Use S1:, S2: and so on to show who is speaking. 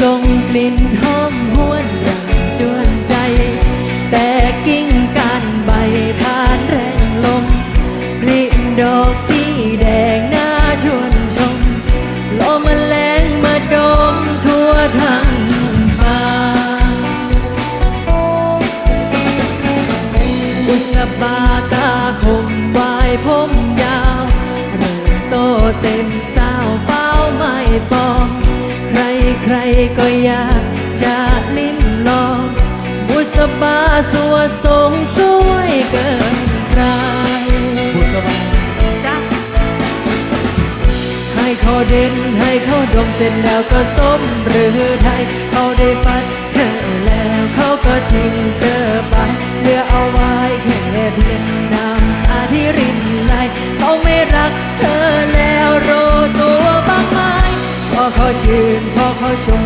S1: ส่งกลิ่นหอมหวนรังจวนใจ แต่กิ่งก้านใบทานแรงลมกลิ่นดอกสีแดงน่าชวนชมลมแมลงมาดมทั่วทั้งป่าอุสบาตาคมวายผมยาวเริ่มโตเต็มสาว ก็อยากจะลิ้มลองบุษบาสวดทรงสวยเกินใคร
S2: บุษบา
S1: จ้ะให้เขาเด่นให้เขาดมเสร็จแล้วก็สมหรือไทยเขาได้ฟัดเธอแล้วเขาก็ทิ้งเธอไปเหลือเอาไว้แค่เพียงน้ำตาที่รินไหลเขาไม่รักเธอแล้วรู้ตัวบ้างไหมพอเขาชื่นพอเขาชม